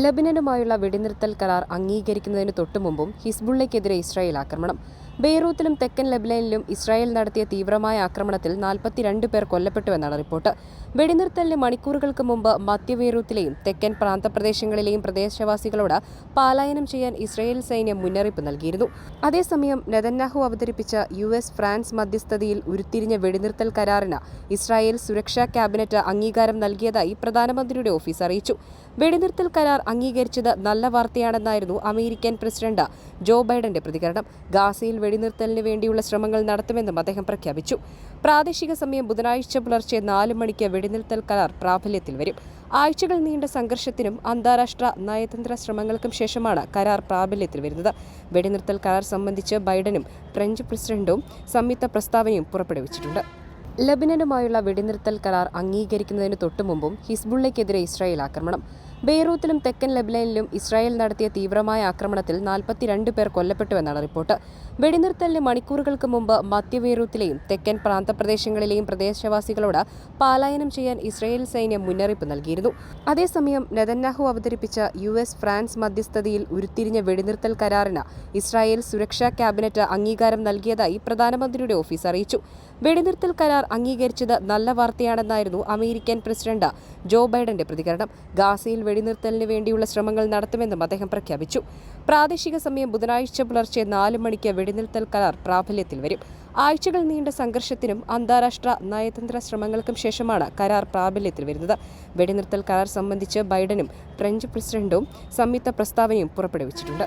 ലബനനുമായുള്ള വെടിനിർത്തൽ കരാർ അംഗീകരിക്കുന്നതിന് തൊട്ടുമുമ്പും ഹിസ്ബുള്ളയ്ക്കെതിരെ ഇസ്രായേൽ ആക്രമണം. ബെയ്റൂത്തിലും തെക്കൻ ലബനനിലും ഇസ്രായേൽ നടത്തിയ തീവ്രമായ ആക്രമണത്തിൽ നാൽപ്പത്തിരണ്ട് പേർ കൊല്ലപ്പെട്ടുവെന്നാണ് റിപ്പോർട്ട്. വെടിനിർത്തലിന് മണിക്കൂറുകൾക്ക് മുമ്പ് മധ്യ ബെയ്റൂത്തിലെയും തെക്കൻ പ്രാന്തപ്രദേശങ്ങളിലെയും പ്രദേശവാസികളോട് പലായനം ചെയ്യാൻ ഇസ്രായേൽ സൈന്യം മുന്നറിയിപ്പ് നൽകിയിരുന്നു. അതേസമയം നെതന്യാഹു അവതരിപ്പിച്ച യു എസ് ഫ്രാൻസ് മധ്യസ്ഥതയിൽ ഉരുത്തിരിഞ്ഞ വെടിനിർത്തൽ കരാറിന് ഇസ്രായേൽ സുരക്ഷാ ക്യാബിനറ്റ് അംഗീകാരം നൽകിയതായി പ്രധാനമന്ത്രിയുടെ ഓഫീസ് അറിയിച്ചു. വെടിനിർത്തൽ കരാർ അംഗീകരിച്ചത് നല്ല വാർത്തയാണെന്നായിരുന്നു അമേരിക്കൻ പ്രസിഡന്റ് ജോ ബൈഡന്റെ പ്രതികരണം. ഗാസയിൽ വെടിനിർത്തലിന് വേണ്ടിയുള്ള ശ്രമങ്ങൾ നടത്തുമെന്നും അദ്ദേഹം പ്രഖ്യാപിച്ചു. പ്രാദേശിക സമയം ബുധനാഴ്ച പുലർച്ചെ നാല് മണിക്ക് വെടിനിർത്തൽ കരാർ പ്രാബല്യത്തിൽ വരും. ആഴ്ചകൾ നീണ്ട സംഘർഷത്തിനും അന്താരാഷ്ട്ര നയതന്ത്ര ശ്രമങ്ങൾക്കും ശേഷമാണ് കരാർ പ്രാബല്യത്തിൽ വരുന്നത്. വെടിനിർത്തൽ കരാർ സംബന്ധിച്ച് ബൈഡനും ഫ്രഞ്ച് പ്രസിഡന്റും സംയുക്ത പ്രസ്താവനയും പുറപ്പെടുവിച്ചിട്ടുണ്ട്. ലബനനുമായുള്ള വെടിനിർത്തൽ കരാർ അംഗീകരിക്കുന്നതിന് തൊട്ടുമുമ്പും ഹിസ്ബുള്ളയ്ക്കെതിരെ ഇസ്രായേൽ ആക്രമണം. ബെയ്റൂത്തിലും തെക്കൻ ലബനനിലും ഇസ്രായേൽ നടത്തിയ തീവ്രമായ ആക്രമണത്തിൽ നാൽപ്പത്തിരണ്ട് പേർ കൊല്ലപ്പെട്ടുവെന്നാണ് റിപ്പോർട്ട്. വെടിനിർത്തലിന് മണിക്കൂറുകൾക്ക് മുമ്പ് മധ്യ ബെയ്റൂത്തിലെയും തെക്കൻ പ്രാന്തപ്രദേശങ്ങളിലെയും പ്രദേശവാസികളോട് പലായനം ചെയ്യാൻ ഇസ്രായേൽ സൈന്യം മുന്നറിയിപ്പ് നൽകിയിരുന്നു. അതേസമയം നെതന്യാഹു അവതരിപ്പിച്ച യു എസ് ഫ്രാൻസ് മധ്യസ്ഥതയിൽ ഉരുത്തിരിഞ്ഞ വെടിനിർത്തൽ കരാറിന് ഇസ്രായേൽ സുരക്ഷാ ക്യാബിനറ്റ് അംഗീകാരം നൽകിയതായി പ്രധാനമന്ത്രിയുടെ ഓഫീസ് അറിയിച്ചു. വെടിനിർത്തൽ കരാർ അംഗീകരിച്ചത് നല്ല വാർത്തയാണെന്നായിരുന്നു അമേരിക്കൻ പ്രസിഡന്റ് ജോ ബൈഡന്റെ പ്രതികരണം. ഗാസയിൽ വെടിനിർത്തലിന് വേണ്ടിയുള്ള ശ്രമങ്ങൾ നടത്തുമെന്നും അദ്ദേഹം പ്രഖ്യാപിച്ചു. പ്രാദേശിക സമയം ബുധനാഴ്ച പുലർച്ചെ നാല് മണിക്ക് വെടിനിർത്തൽ കരാർ പ്രാബല്യത്തിൽ വരും. ആഴ്ചകൾ നീണ്ട സംഘർഷത്തിനും അന്താരാഷ്ട്ര നയതന്ത്ര ശ്രമങ്ങൾക്കും ശേഷമാണ് കരാർ പ്രാബല്യത്തിൽ വരുന്നത്. വെടിനിർത്തൽ കരാർ സംബന്ധിച്ച് ബൈഡനും ഫ്രഞ്ച് പ്രസിഡന്റും സംയുക്ത പ്രസ്താവനയും പുറപ്പെടുവിച്ചിട്ടുണ്ട്.